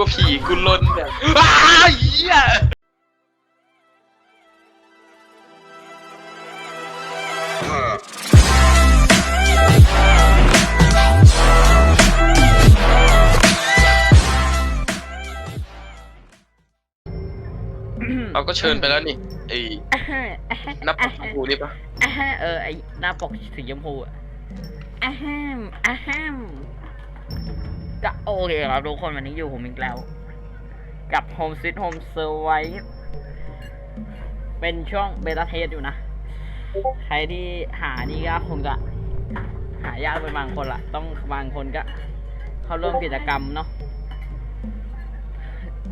กลัวผีกูลนเนี่ยอ้าวเหี้ยเอาก็เชิญไปแล้วนี่ไอ้นับกูนี่ปะอ่าฮะเออไอหน้าปกสีชมพูอะอ่าฮมอ่าฮม ก็โอเคครับทุกคนวันนี้อยู่ผมอีกแล้ว กับ Home Sweet Home Survive เป็นช่วงเบต้าเทสอยู่นะ ใครที่หานี่ก็คงจะหายากเป็นบางคนละต้องบางคนก็ เข้าร่วมกิจกรรมเนาะ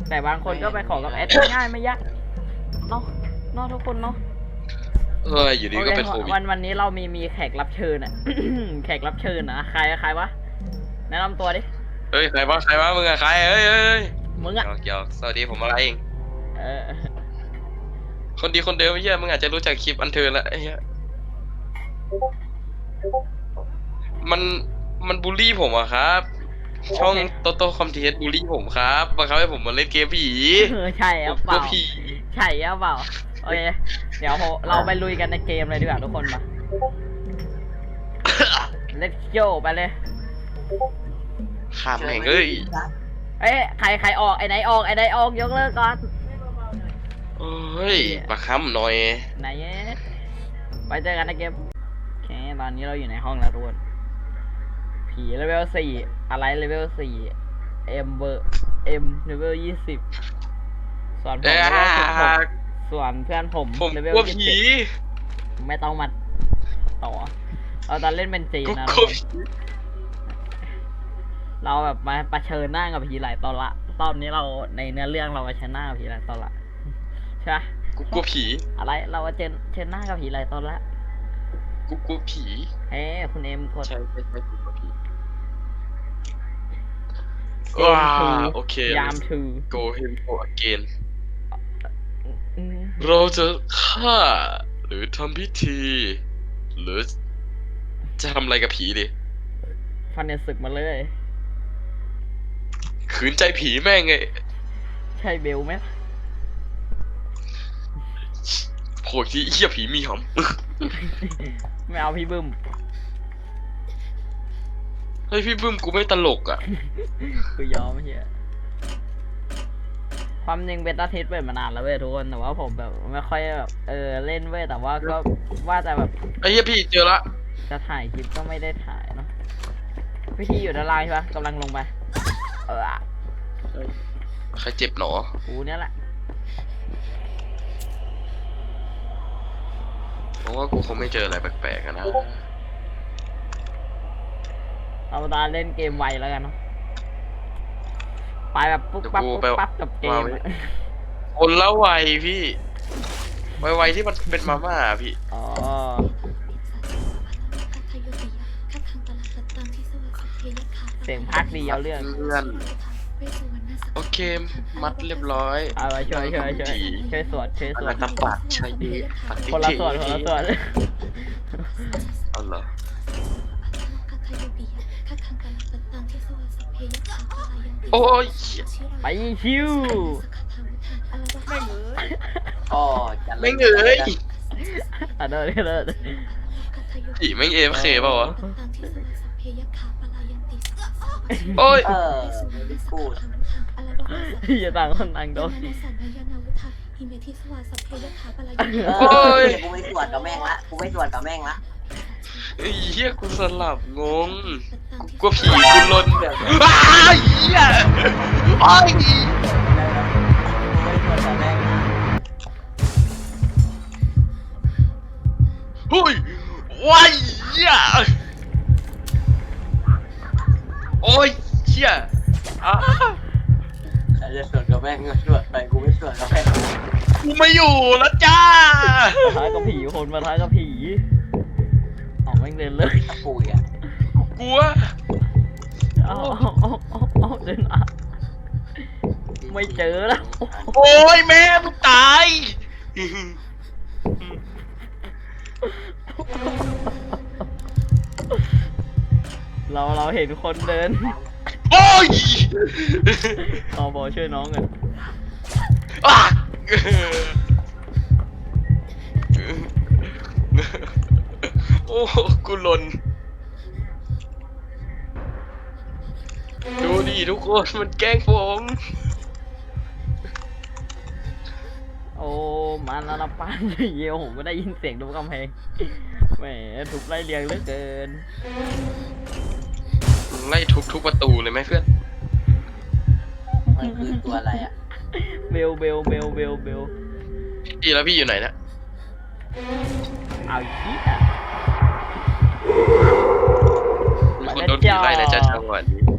แต่บางคนก็ไปขอกับแอดง่ายไม่ยากเนาะเนาะทุกคนเนาะเฮ้ยอยู่ดีก็เป็นโควิดวันวันนี้เรามีมีแขกรับเชิญอะแขกรับเชิญนะใครใครวะแนะนำตัวดิ เฮ้ยใครวะใครวะมึงอะใครเฮ้ยเฮ้ยเฮ้ยมึงหยอะอกหยอกสวัสดีผมอะไรเอง เออคนดีคนเดิมไอ้เหี้ยมึงอาจจะรู้จักคลิปอันเทิร์นละไอ้เหี้ยมันมันบูลลี่ผมอะครับ ช่องโตโต้คอมเทสบูลลี่ผมครับบังคับให้ผมมาเล่นเกมผีเออใช่ผเอามเปกลัวล่าผีใช่เอาเปล่าโอเคเดี๋ยวเราไปลุยกันในเกมเลยดีกว่าทุกคนมา let's go ไปเลย ข้ามแม่งเอ้ยเอ้ยใครใครออกไอ้ไหนออกไอ้ไหนออกยกเลิกก่อนเฮ้ยประคำหน่อย ไหนไปเจอกันในเกมโอเคตอนนี้เราอยู่ในห้องแล้วทุกคนผีเลเวลสี่อะไรเลเวลสี่เอ็มเบอร์เอ็มเลเวลยี่สิบส่วนผมเอ้ยเลเวลสิบหกส่วนเพื่อนผมผมเลเวกลลัวยี่ผี สิบไม่ต้องมาต่อเราตอนเล่นเป็นจีนกูนะกลัวผี เราแบบมาประเชิญหน้ากับผีหลายตอนละตอนนี้เราในเนื้อเรื่องเรามาเชิญหน้ากับผีหลายตอนละใช่ปะกูกลัวผี อะไรเรามาเชิญเชิญหน้ากับผีหลายตอนละกูกลัวผีเฮ้คุณเอ็มกด ใช่ใช่ใช่กูกลัวผีเกว้ามทูโอเค ยามทู go him for again อืมเราจะฆ่า หรือทำพิธี หรือจะทำอะไรกับผีดิฟันเนศึกมาเลย ขืนใจผีแม่งไงใช่เบลไหมโผล่ที่เหี้ยผีมีหำไม่เอาพี่บึ้มเฮ้ยพี่บึ้มกูไม่ตลกอะกูยอมเฮียความจริงเบต้าเทสเปิดมานานแล้วเว้ยทุกคนแต่ว่าผมแบบไม่ค่อยแบบเออเล่นเว้ยแต่ว่าก็ว่าแต่แบบไอ้เหี้ยพี่เจอละจะถ่ายคลิปก็ไม่ได้ถ่ายเนาะพิธีอยู่ด้านล่างใช่ปะกำลังลงไป เออใครเจ็บหนอกูเนี่ยแหละเพราะว่ากูคงไม่เจออะไรแปลกๆอะนะเราตาเล่นเกมไวแล้วกันเนาะไปแบบปุ๊บปั๊บปุ๊บปั๊บกับเกมอะคนละวัยพี่วัยๆที่มันเป็นมาม่าอะพี่อ๋อ สียงพากย์ดีเอาเรื่องเพื่อนโอเค มัดเรียบร้อยเอาไปช่วยช่วยช่วยผีช่วยสวดช่วยสอะวไรดตะปัดใช่ดีปฏิคนละทิสวดคนละสวดเอาเหรอโอ้ยไปชิวก็จะไม่งเอ้ยอะเดินเดินผีแม่งเอฟเคเปล่าวะ โอ้ยเออไม่พูดอย่าต่างคนต่างโดนเอโอ้อยกูไม่ตรวจกับแม่งละกูไม่ตรวจกับแม่งละไอ้เหี้ยกูสลับงงกูกลัวผีกูลนเนี่ยอ้าวเหี้ยโอ้ยไม่ตรวจกับแม่งละเฮ้ยว้าย ใครจะตรวจกับแม่งก็ตรวจไปกูไม่ตรวจกับแม่งกูไม่อยู่แล้วจ้ามาท้ายกับผีคนมาท้ายกับผีออกแม่งเดินเลยตะปุยอะกลัวเอาเอาเอาเอาเอาเดินอะ ไม่เจอแล้ว โอ้ยแม่มึงตายเราเราเห็นคนเดิน โอ้ยเอาบอช่วยน้องกันอะโอ้กูหล่นดูดิทุกคนมันแกล้งผม โอ้มานานาปานเยี่ยวผมก็ได้ยินเสียงทุบกำแพงแหมทุบไล่เรียงเหลือเกิน ไล่ทุบทุกประตูเลยไหมเพื่อน มันคือตัวอะไรอะ เบลเบลเบลเบลเบลพี่แล้วพี่อยู่ไหนเนะเอาอีกทีมีคนโดนผีไล่นะจ๊ะจังหวะนี้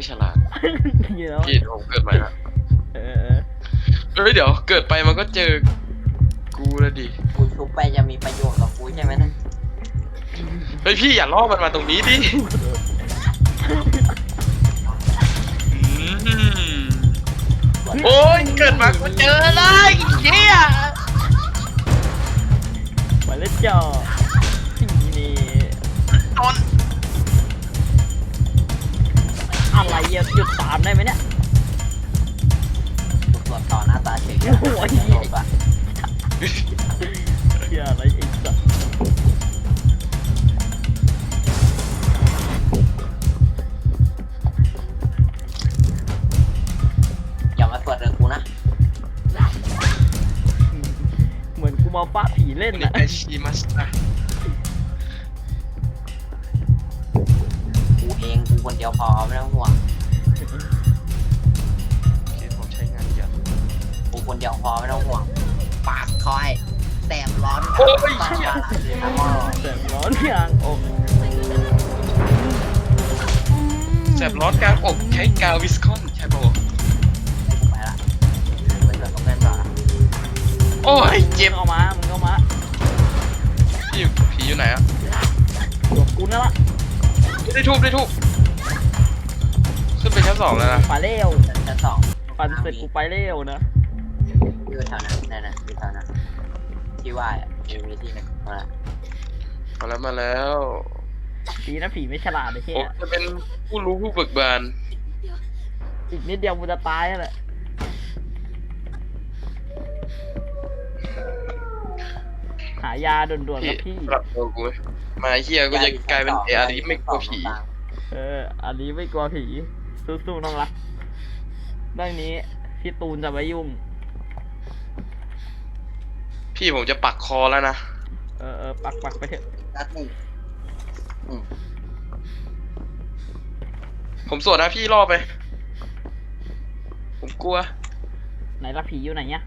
ไม่ฉลาดนี่แล้วพี่ผมเกิดใหม่ละเออเออเฮ้ยเดี๋ยวเกิดไปมันก็เจอ กูแล้วดิกูชุบไปจะมีประโยชน์กับกูใช่ไหมนะเฮ้ยพี่อย่าล่อมันมาตรงนี้ดิอืมโอ้ยเกิดมาก็เจอเลยเฮียไปแล้วจ้านี่ตอน อะไรอะหยุดตามได้ไหมเนี่ยกูตรวจต่อหน้าตาเฉยโอ้ยโลกอะเฮียอะไรไอ้สัสอย่ามาตรวจเรื่องกูนะเหมือนกูมาป้าผีเล่นนี่นะไอชิมัสนะกู คนเดียวพอไม่ต้องห่วงคิดผมใช้งานเยอะกูคนเดียวพอไม่ต้องห่วงปากคอยแสบร้อนโอ้ยปากเหี้ยร้อนเลยนะพ่อแสบร้อนกลางอกแสบร้อนกลางอกใช้กาววิสคอนใช่ปะวะไปละไปตรวจกับเพื่อนต่อละโอ้ยเจ็เจ็บบเอามามึงเอามาพี่ผีอยู่ไหนอะหลบกูนั่นละได้ทูบได้ทูบ ขึ้นไปชั้นสองแล้วนะไปเร็วชั้นสองปันเสร็จกูไปเร็วนะอยู่แถวนั้นนั่นน่ะอยู่แถวนั้นที่ว่าอะมีที่หนึ่งมาละมาแล้วมาแล้วผีนะผีไม่ฉลาดเลยเฮีผมยจะเป็นผู้รู้ผู้เบิกบานอีกนิดเดียวกูจะตายแล้วแหละหายาด่วนๆครับพี่ปรับตัวกูไหมมาเฮียกูจะกลายเป็นเออารีไม่กลัวผี เออ อันนี้ไม่กลัวผี สู้ๆน้องรักเรื่องนี้พี่ตูนจะไม่ยุ่ง พี่ผมจะปักคอแล้วนะ เออเออปักปักไปเถอะนัดหนึ่งผมสวดนะพี่ล่อไป ผมกลัว ไหนละผีอยู่ไหนเนี่ย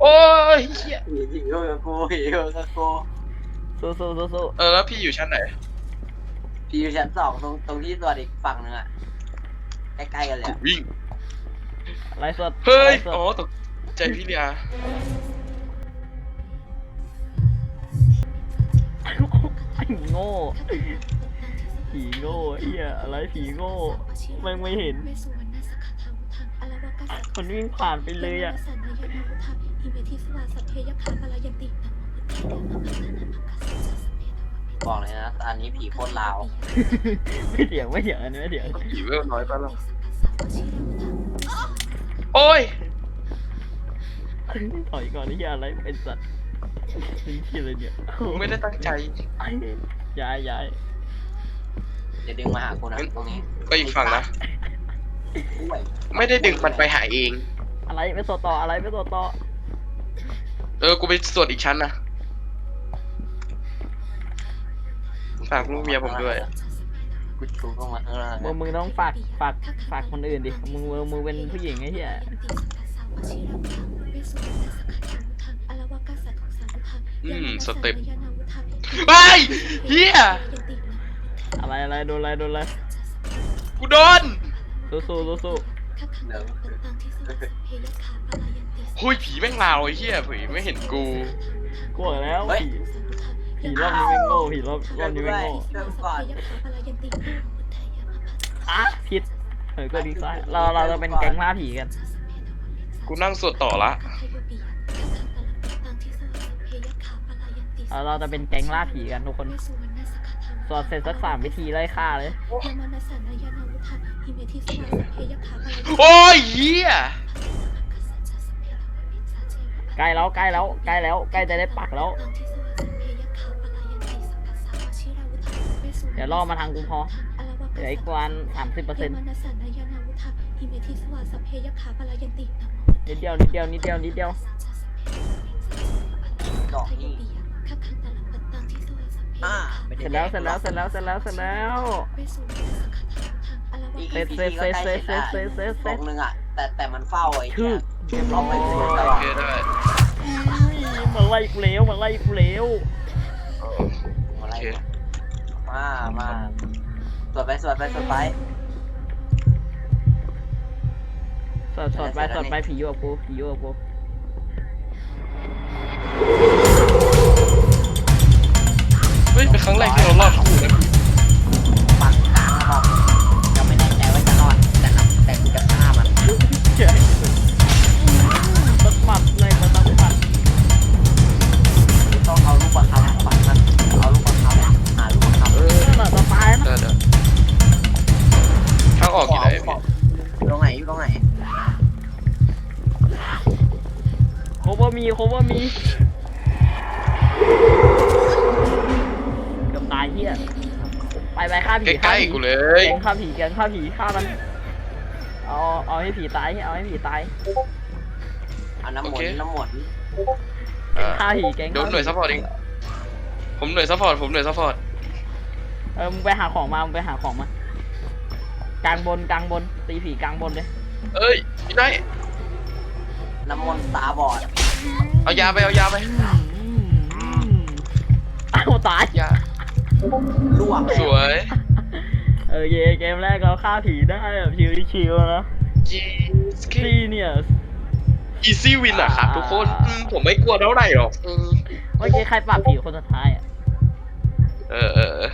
โอ้ยเฮียผีผีก็กับกูผีก็กับกูสู้สู้สู้สู้เออแล้วพี่อยู่ชั้นไหน ผีอยู่ชั้นสองตรงตรงที่ตัวอีกฝั่งหนึงอะ ใกล้ๆกันเลยกูอะวิ่งอะไรสดเฮ้ยอะไรสดอ๋อตกใจพี่เลียไอ้โง่ผีโง่ไอ้เหี้ยอะไรผีโง่แม่งไม่เห็น มันวิ่งผ่านไปเลยอะ บอกเลยนะ อันนี้ผีโคตรลาว ไม่เถียงไม่เถียงอันนี้ไม่เถียง ผีเวลน้อยไปแล้ว โอ้ยถอยก่อนนี่อะไรเป็นสัตว์เป็นที่อะไรเนี่ยกูไม่ได้ตั้งใจย้ายย้ายเดี๋ยวดึงมาหากูนะตรงนี้ ก็อีกฝั่งนะด้วยไม่ได้ดึงมันไปหาเอง อะไรไม่ตัวต่ออะไรไม่ตัวต่อ เออ กูไปสวดอีกชั้นนะฝากลูกเมียผมด้วย กูชูลงมาข้างล่างมึงมึงต้องฝากฝากฝากคนอื่นดิมึงมึงมึงเป็นผู้หญิงไอ้เหี้ยอืมสเต็ปไปเฮียอะไรอะไรโดนอะไรโดนอะไรกูโดนสู้สู้สู้สู้เดี๋ยวหุยผีแม่งลาวไอ้เฮียผีไม่เห็นกูกลัวแล้วผี ผีรอบนี้ไม่งโง่ผีรอบรอบนี้ไม่งโง่เริ่มก่อนอะผิดเออก็ดีไซน์เราเราจะเป็นแก๊งล่าผีกันกูนั่งสวดต่อละเออเราจะเป็นแก๊งล่าผีกันทุกคนสวดเสร็จสักสามวิธีไล่ฆ่าเลย โอ้ยเหี้ยใกล้แล้วใกล้แล้วใกล้แล้วใกล้จะได้ปักแล้ว ดี๋ยวล่อมาทางกูพอเหลืออีกประมาณสามสิบเปอร์เซ็นต์นิดเดียวนิดเดียวนิดเดียวนิดเดียวดอกนี่อ่าไม่เสได้ร็จแล้วเสร็จแล้วเสร็จแล้วเสร็จแล้วเสร็จแล้วอีกเสร็จอีกเสร็จทีก็ใกล้เสร็จเสร็จเสร็จเสร็จเสร็จตรงนึงอะแต่แต่มันเฝ้าไอ้คืเหี้อยเรียบร้อยเรียบร้อยโอเคได้มาไล่กูเร็วมาไล่กูเร็วเออมาไล่โอเค มามาสวดไปสวดไปสวดไปสดสดไปสดไปผีอยู่กับกูผีอยู่กับกู ผีแกงฆ่าผีฆ่ามัน เอา เอาให้ผีตาย เอาให้ผีตายเอาน้ำหมนน้ำหมนอ่าฆ่าผีแกงเดี๋ยวหน่วยซัพพอร์ตเอง ผมหน่วยซัพพอร์ต ผมหน่วยซัพพอร์ต เออ มึงไปหาของมา มึงไปหาของมา กลางบน กลางบน ตีผีกลางบนเลย เอ้ยพี่นายน้ำมนต์ตาบอดเอายาไป เอายาไปอ้าวตาย ยาลวกเลยสวย เออเยเกมแรกเราฆ่าผีได้แบบชิวๆนะจีสซีกี้เนี่ยอีซี่วินอะครับทุกคนอืมผมไม่กลัวเท่าไหร่หรอกอืมเมื่อกี้ใครปราบผีคนสุดท้ายอะ เออเออเออ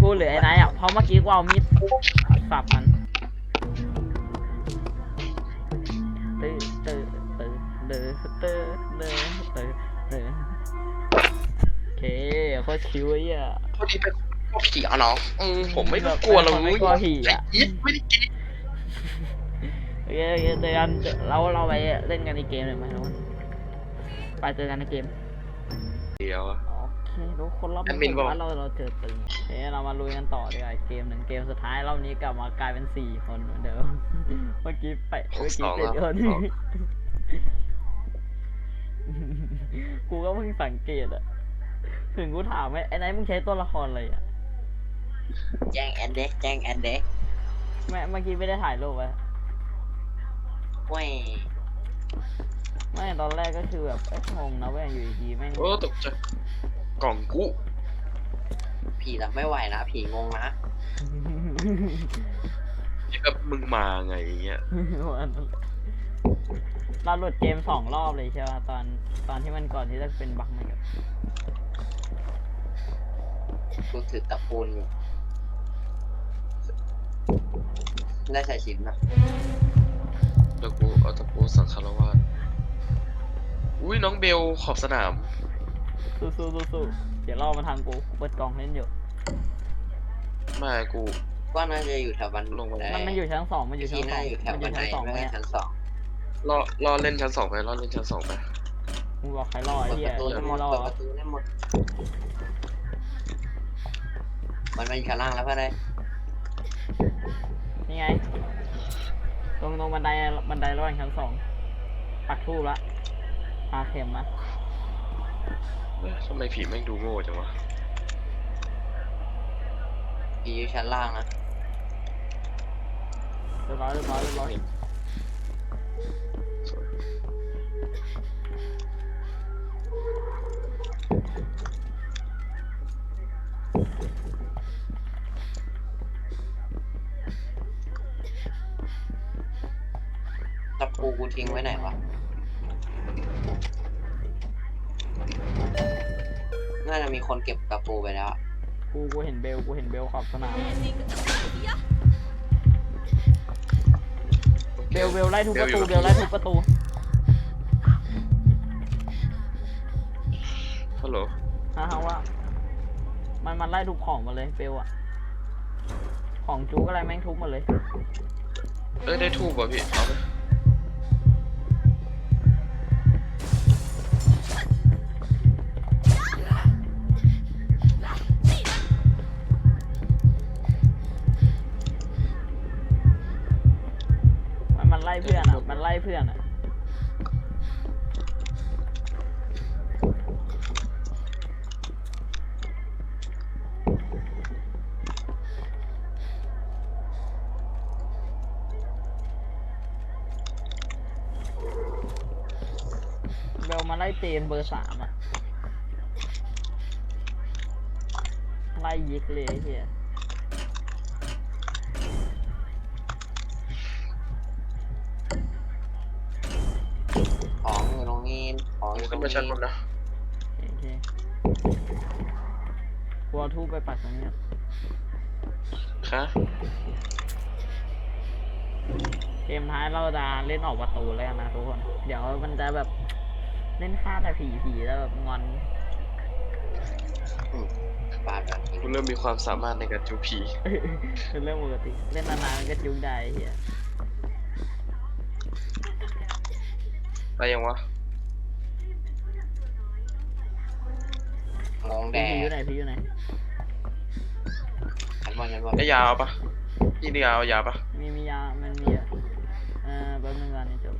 กูหรือไอ้นายอะ เพราะเมื่อกี้กูเอามีดสับมันตื้อตื้อตื้อเดือตื้อเดือตื้อเดือโอเคโคตรชิวไอ้อะพอดีเป็ นพวกผีอะเนาะอืมผมไม่กลัวหรอกไม่กลัวผีอะไอีทไม่ได้กินโอเคโอเคเจอกันเจอเราเราไปเล่นกันในเกมเลยไหมทุกคนไปเจอกันในเกมเดี๋ยวอะโอเคทุกคนรอบแอดมินบอกว่าเราเราเจอตึงเฮ้ยเรามาลุยกันต่อดีกว่าอีกเกมหนึ่งเกมสุดท้ายรอบนี้กลับมากลายเป็นสี่คนเหมือนเดิมเมื่อกี้ไปเมื่อกี้เป็นคนกูก็เพิ่งสังเกตอะถึงกูถามไอ้ไอ้ไหนมึงใช้ตัวละครอะไรอะ แจ้งแอนเด็กแจ้งแอนเด็กแม่เมื่อกี้ไม่ได้ถ่ายรูปไว้เว้ยไม่ตอนแรกก็คือแบบเอ๊ะงงนะเว้ยอยู่ดีๆแม่งโอ้ตกใจกล่องกูผีแต่ไม่ไหวนะ ผีงงนะที่แบบมึงมาไงอย่างเงี้ยเราหลุดเกมสองรอบเลยใช่ไหมตอนตอนที่มันก่อนที่จะเป็นบั๊กมันกับกูถือตะปูนอยู่ ได้ใส่ชิ้นนะเดี๋ยวกูเอาตะปูสังคารวาสอุ้ยน้องเบลขอบสนาม สู้สู้สู้สู้เดี๋ยวรอมาทางกูกูเปิดกล่องเล่นอยู่ ไม่กูก็น่าจะอยู่แถวบันลงมามันมันอยู่ชั้นสองมันอยู่ชั้ที่นสอน่างอยู่แถวมันอบันยู่ไดชั้นสองไม่ไปใช่เนี่ยชั้นสองรอรอเล่นชั้นสองไปรอเล่นชั้นสองไปมึงบอกใครรอไอ้เปิดเหี้ปยระตูเดี๋ยวได้หมไม่ดรอเปิดประตูได้หมด มันมาอยู่ชั้นล่างแล้วเพื่อนเลย นี่ไง ตรงตรงบันไดบันไดระหว่างชั้นสอง ปักทูบละพาเข็มมาเอ้ยทำไมผีแม่งดูโง่จังวะผีอยู่ชั้นล่างนะ เรียบร้อยเรียบร้อยเรียบร้อย ทิ้งไว้ไหนวะ น่าจะมีคนเก็บตะปูไปแล้วอะกูกูเห็นเบลกูเห็นเบลขอบสนามเบลเบลไล่ทุบประตูเบเบลลอยู่ไล่ทุบประตูฮัลโหลฮะฮะว่ามันมันไล่ทุบของหมาเลยเบลอะของจูกอะไรแม่งทุบหมาเลย เอ้ยได้ทูบป่ะพี่เอาไห เพื่อนอะเบลมาไล่เจนเบอร์สามอะไล่ยิกเลยเฮีย ของอยู่ตรขึ้นงมาชั้นบนี้นนะโอเคกลัวทูบไปปัดตรงนี้คะเกมท้ายเราจะเล่นออกประตูแล้วนะทุกคน เดี๋ยวมันจะแบบเล่นฆ่าแต่ผีผีแล้วแบบงอน อืมบาดแบบกูเริ่มมีความสามารถในการจูผี เป็นเรื่องปกติ เล่นนานๆมันก็จุกได้ไอ้เฮียไปยังวะ งงแดผีงอยู่ไหนผีอยู่ไหนชั้นบนชั้นบนได้ยาเอาปะพี่นี่ยาเอายาปะมีมียามันมีอะเออแป๊บนึงก่อนนี่จบ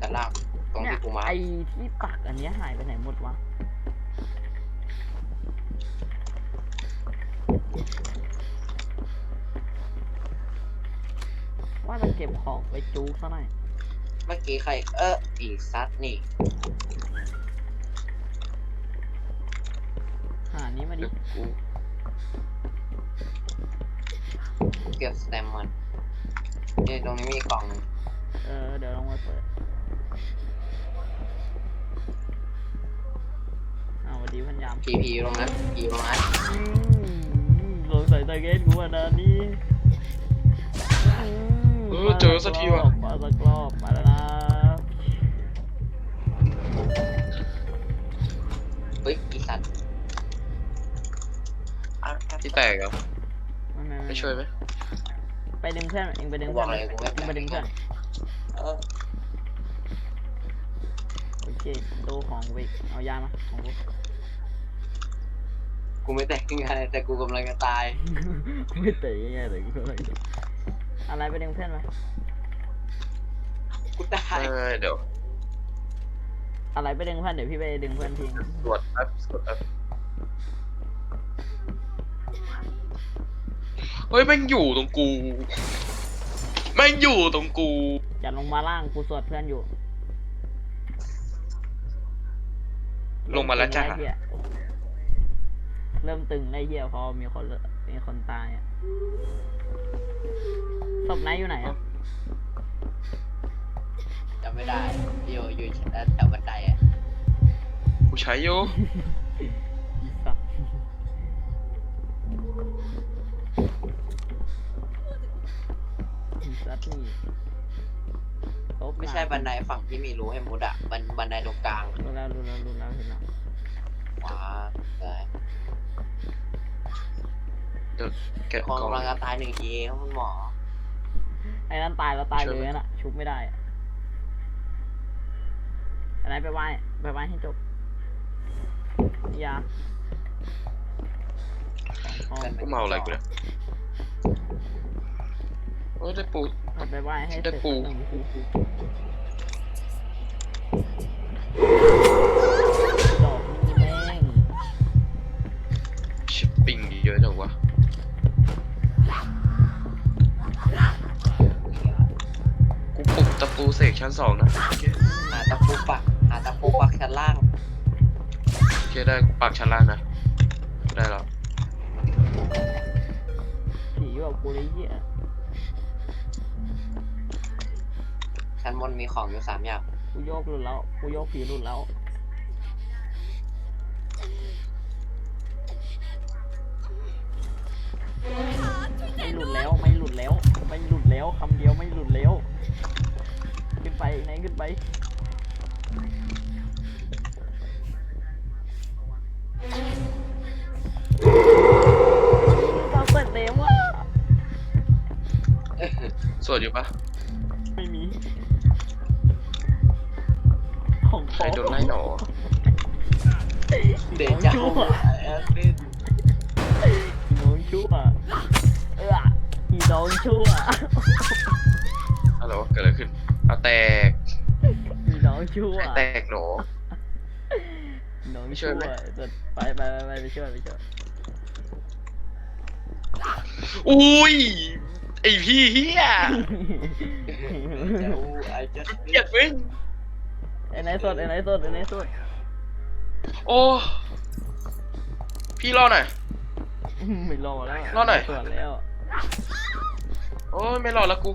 ชั้นล่างตรงเนี่ยที่กูมาไอที่ปักอันเนี้ยหายไปไหนหมดวะว่าจะเก็บของไปจูกซะหน่อย เมื่อกี้ใคร เอออีซัดนี่ หานี้มาดิเดี๋ยวกูเก็บสแตมมันนี่ตรงนี้มีกล่องหนึ่งเออ เดี๋ยวลองมาเปิดเอาสวัสดีพันยามพีพีตรงนั้นพีตรงนั้นอืมสงสัยตาเกตกูขนาดนี้ม เออเจอสักทีว่ะมาสักรอบมาแล้วนะเฮ้ยอีซัดอะที่แตกเหรอไม่ไม่ไม่ช่วยไหมไปดึงเพื่อนเองไปดึงกูบเพื่ออกนเลยกูไม่เองไปดึงเพื่อนเออโอเคดูของวิกเอายามาของกูกูไม่แต่งงานแต่กูกำลังจะตาย ไม่เตะยังไงแต่กูอะไร อะไรไปดึงเพื่อนมา กูตายเออเดี๋ยวอะไรไปดึงเพื่อนเดี๋ยวพี่ไปดึงเพื่อนทิ้งตรวจแป๊บตรวจแป๊บเฮ้ยแม่งอยู่ตรงกูแม่งอยู่ตรงกูอย่าลงมาล่างกูสวดเพื่อนอยู่ ลงมาแล้วจ้าเริ่มตึงไเหี้ยเริ่มตึงไอ้เหี้ยพอมีคนเลมีคนตายอะ ศพไหนอยู่ไหนอะจำไม่ได้อยู่อยู่แถวบันไดอะกูใช้อยู่ อีสัตว์อีสัตว์นี่ศพไม่ใช่บันไดฝั่งที่มีรูให้มุดอะบันบันไดตรงกลางรู้แล้วรู้แล้วรู้แล้วเห็นแล้วว้าเลยเดี๋ยวแกะคนกล่องกำลังจะตายหนึ่งทีครับคุณหมอ ไอ้นั่นตายแล้วตายช่เลวยยไหมน่ะ ชุบไม่ได้อะอันไหนไปไหว้ไปไหว้ให้จบนี่ยาของกูเมาอะไรกูเนี่ยโอ้ยได้ปูเอาไปไหว้ให้เสได้ร็จปู ชั้นสองนะโอเคหาตะปูปักหาตะปูปักชั้นล่างโอเคได้กูปักชั้นล่างนะ ได้แล้วผีแบบกูเลยเหี้ยชั้นบนมีของอยู่สามอย่างกูโยกหลุดแล้วกูโยกผีหลุดแล้วไม่หลุดคำเดียวไม่หลุดแล้วขึ้น ไปไหนขึ้นไปเราเปิดเร็วว่ะสวดอยู่ปะไม่มี ของใครโดนไล่หนอ เดจาชั่วูวแอดมินน้ ชั่วใครแตกหนอ น้องไม่ช่วชั่ยวไหม จะไปไปไปไปไปช่วยไปช่วยอุ้ย ไอพี่เฮียเดจาวูไอจัสเกลียดมึงไอ้ไหนสดไอ้ไหนสดไอ้ไหนสดโอ้ พี่รอหน่อย ไม่รอแล้วรอหน่อยสวดแล้วโอ้ยไม่รอแล้วกู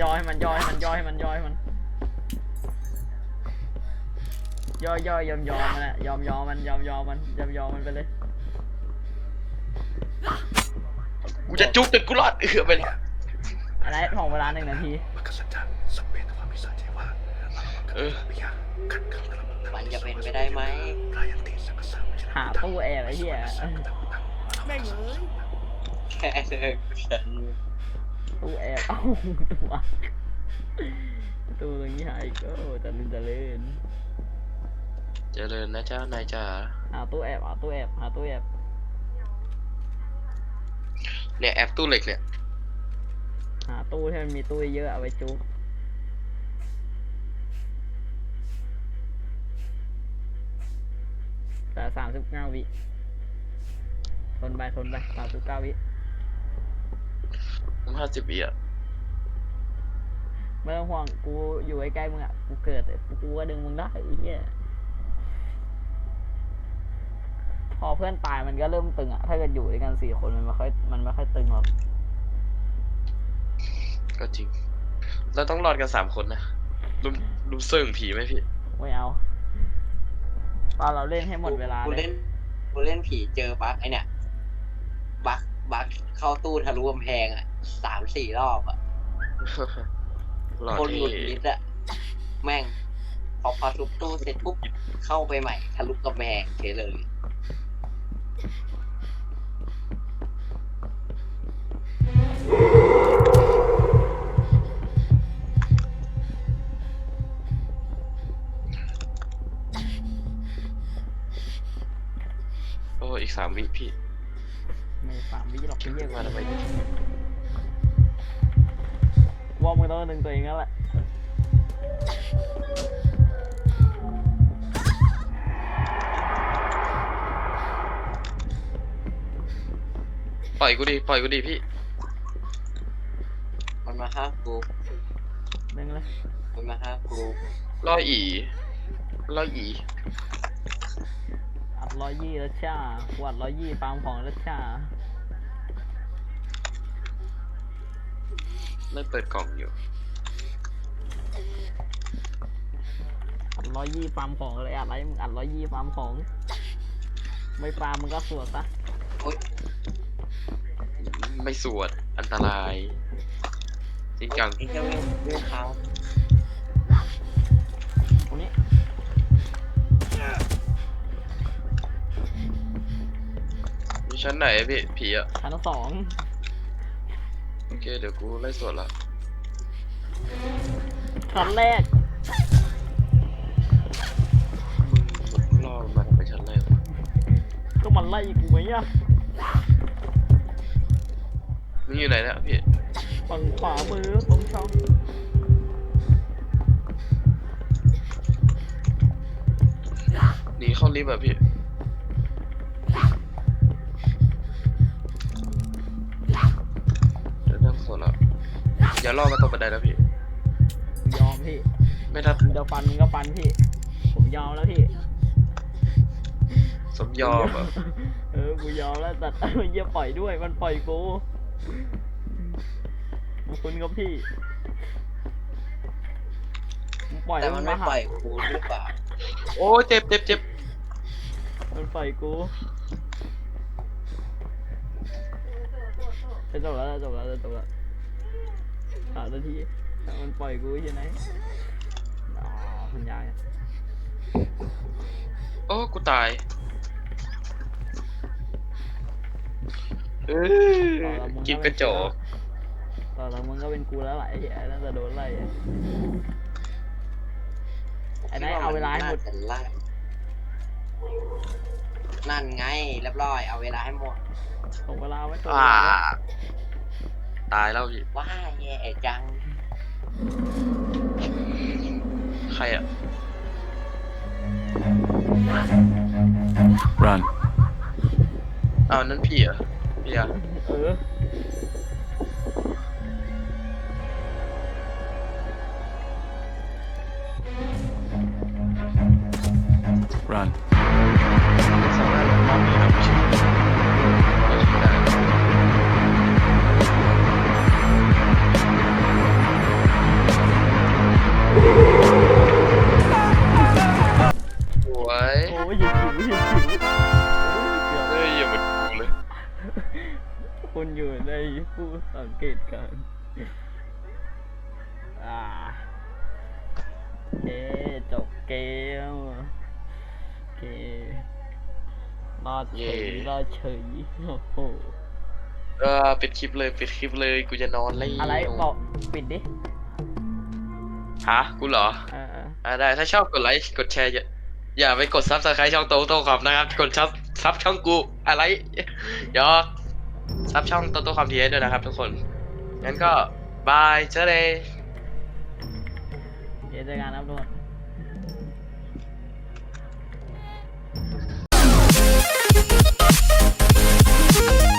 ย่อให้มันย่อให้มันย่อให้มันย่อให้มัน ย่อย่อยอมยอมมันอะยอมยอมมันยอมยอมมันยอมยอมมันไปเลยกูจะจุกจนกูรอดเออไปเลยอะไรถ่องเวลาหนึ่งนาที maka saja sampai bisa jiwa เออ biar kan kau dalam มันจะเป็นไปได้ไหม pelayan desa kesal หาตู้แอร์ไอ้เหี้ยแม่งแค่เดินฉันตู้แอร์เอ้าตัวตู้ตรงนี้หายก็จะลินจะเล่น เจริญนะเจ้านายจ๋าหาตู้แอบหาตู้แอบหาตู้แอบเนี่ยแอบตู้เหล็กเนี่ยหาตู้ที่มันมีตู้เยอะเอาไว้จุกแต่สามสิบเก้าวิทนไปทนไปสามสิบเก้าวิผมห้าสิบปีอะไม่ต้องห่วงกูอยู่ใกล้ๆมึงอะกูเกิดกูก็ดึงมึงได้ไอ้เหี้ย พอเพื่อนตายมันก็เริ่มตึงอะถ้าเกิดอยู่ด้วยกันสี่คนมันไม่ค่อยมันไม่ค่อยตึงหรอกก็จริง เราต้องรอดกันสามคนนะลุมลุมเซิงผีไหมพี่ไม่เอาตอนเราเล่นให้หมดเวลากูเลเล่ยนกูเล่นผีเจอบั๊กไอเนี่ยบั๊กบั๊กเข้าตู้ทะลุกำแพงอะสามสี่รอบอะหลอดคนหที่งุดหงิดอะแม่งพอพอทุบตู้เสร็จปุ๊บเข้าไปใหม่ ทะลุกำแพงเฉยเลย วิพี่ไม่สามวิหรอกไอ้เหี้ยมาทำไมเนี่ยว่ามึงต้องดึงตัวเองนั่นแหละปล่อยกูดิปล่อยกูดิพี่ มันมาห้ามกูดึงเลยมันมาห้ามกูล่ออีล่ออีอัด ร้อยยี่แล้วจ้ากูอัดร้อยยี่ฟาร์มของแล้วจ้าไม่เปิดกล่องอยู่อัดร้อยยี่ฟาร์มของเลยอัดอะไรมึงอัดร้อยยี่ฟาร์มของ ไม่ฟาร์มมึงก็สวดซะโอ๊ยไม่สวดอันตรายจริงจังไอ้เจ้าเรื่องเรื่องเขา ชั้นไหนอะพี่ผีอะชั้นสองโอเคเดี๋ยวกูไล่สวดละชั้นแรกมึงล่อมันมาทำไมชั้นแรกวะก็มันไล่กูไหมอะมึงอยู่ไหนเนี่ยพี่ฝั่งขวามือตรงช่องหนีเข้าลิฟต์อะพี่ อย่าล่อมาตรงบันไดนะพี่ ยอมพี่ไม่ทันมึงจะฟันมึงก็ฟันพี่ ผมยอมแล้วพี่ สมยอมอะเออ กูยอมแล้วแต่เยี่ยปล่อยด้วย มันปล่อยกูขอบคุณครับพี่มึงปล่อยแต่ให้มันมาไม่หาปล่อยกูหรือเปล่าโอ้เจ็บเจ็บเจ็บมันปล่อยกูจะจบแล้วจะจบแล้วจะจบแล้ว สามนาทีมันปล่อยกูใช่ไหมอ๋อคุณยายโอ้กูตายเออกินกระจกต่อจากมึงก็เป็นกูแล้วแหละไอ้เหี้ยน่าจะโดนไล่อะไอ้นายเอาเวลาให้หมดน่จะไล่นั่นไงเรียบร้อยเอาเวลาให้หมดส่งเวลาไว้ตัวอ่า ตายแล้วพี่ว้าแย่จัง ใครอะ Run. อ้าวนั่นพี่เหรอพี่อะเออ Run. คุณอยู่ในผู้สังเกตการณ์อ่าโอเคจบเกมโอเครอดเฉยรอดเฉยโอ้โหเออปิดคลิปเลยปิดคลิปเลยกูจะนอนแล้วอะไรบอกปิดดิฮะกูเหรอเออเอออ่าได้ถ้าชอบกดไลค์กดแชร์อย่าอย่าไปกดซับสไครต์ช่องโตโต้คอมนะครับ กดซับซับช่องกูอะไรยอก ซับช่องโตโต้คอมทีเอสด้วยนะครับทุกคน งั้นก็บายเจอเลยเดี๋ยวเจอกันนะครับทุกคน Thank